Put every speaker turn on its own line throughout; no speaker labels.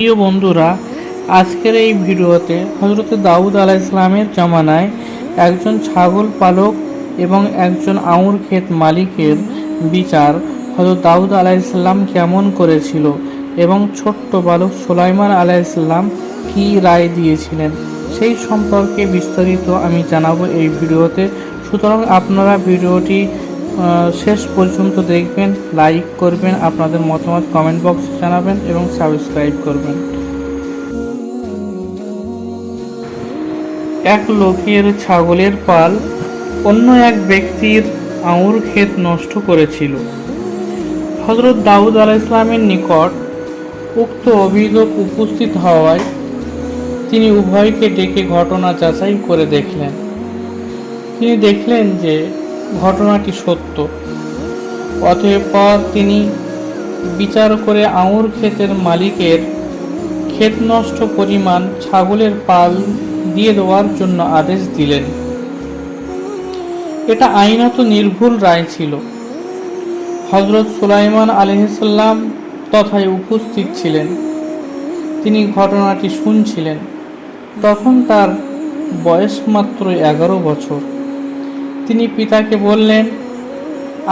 প্রিয় বন্ধুরা, আজকের এই ভিডিওতে হজরত দাউদ আলাহ ইসলামের জামানায় একজন ছাগল পালক এবং একজন আঙুর ক্ষেত মালিকের বিচার হজরত দাউদ আলাহ ইসলাম কেমন করেছিল এবং ছোট্ট বালক সুলাইমান আলাহ ইসলাম কী রায় দিয়েছিলেন, সেই সম্পর্কে বিস্তারিত আমি জানাব এই ভিডিওতে। সুতরাং আপনারা ভিডিওটি শেষ পর্যন্ত দেখবেন লাইক করবেন, আপনাদের মতামত কমেন্ট বক্সে জানাবেন এবং সাবস্ক্রাইব করবেন। এক লোকের ছাগলের পাল অন্য এক ব্যক্তির আঙুর ক্ষেত নষ্ট করেছিল। হজরত দাউদ আলাহ ইসলামের নিকট উক্ত অভিযোগ উপস্থিত হওয়ায় তিনি উভয়কে ডেকে ঘটনা যাচাই করে দেখলেন। তিনি দেখলেন যে ঘটনাটি সত্য। অতঃপর তিনি বিচার করে আঙুর ক্ষেতের মালিকের ক্ষেত নষ্ট পরিমাণ ছাগলের পাল দিয়ে দেওয়ার জন্য আদেশ দিলেন। এটা আইনত নির্ভুল রায় ছিল। হজরত সুলাইমান আলহিসাল্লাম তথায় উপস্থিত ছিলেন। তিনি ঘটনাটি শুনছিলেন। তখন তার বয়স মাত্র এগারো বছর। তিনি পিতাকে বললেন,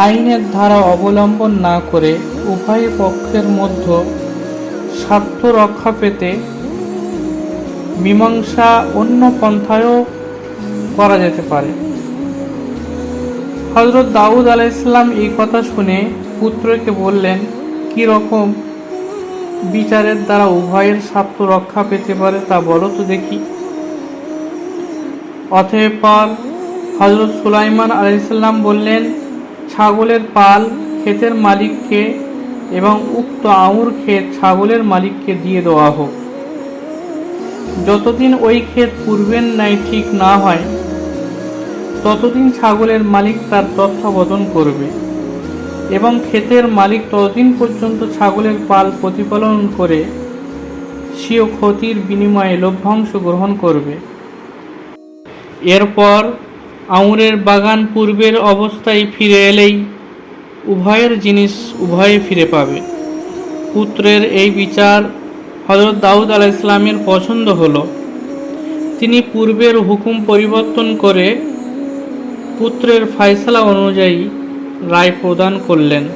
আইনের ধারা অবলম্বন না করে উভয় পক্ষের মধ্যে স্বার্থ রক্ষা পেতে মীমাংসা অন্য পন্থায়ও করা যেতে পারে। হজরত দাউদ আলাহ ইসলাম এই কথা শুনে পুত্রকে বললেন, কি রকম বিচারের দ্বারা উভয়ের স্বার্থ রক্ষা পেতে পারে তা বলো তো দেখি। অতঃপর হজরত সুলাইমান আলাইসাল্লাম বললেন, ছাগলের পাল ক্ষেতের মালিককে এবং উক্ত আঙুর ক্ষেত ছাগলের মালিককে দিয়ে দেওয়া হোক। যতদিন ওই ক্ষেত পূর্বের ন্যায় ঠিক না হয়, ততদিন ছাগলের মালিক তার তত্ত্বাবধান করবে এবং ক্ষেতের মালিক ততদিন পর্যন্ত ছাগলের পাল প্রতিপালন করে স্বীয় ক্ষতির বিনিময়ে লভ্যাংশ গ্রহণ করবে। এরপর আঙুরের বাগান পূর্বের অবস্থায় ফিরে এলেই উভয়ের জিনিস উভয়ে ফিরে পাবে। পুত্রের এই বিচার হজরত দাউদ আলাহ ইসলামের পছন্দ হল। তিনি পূর্বের হুকুম পরিবর্তন করে পুত্রের ফয়সলা অনুযায়ী রায় প্রদান করলেন।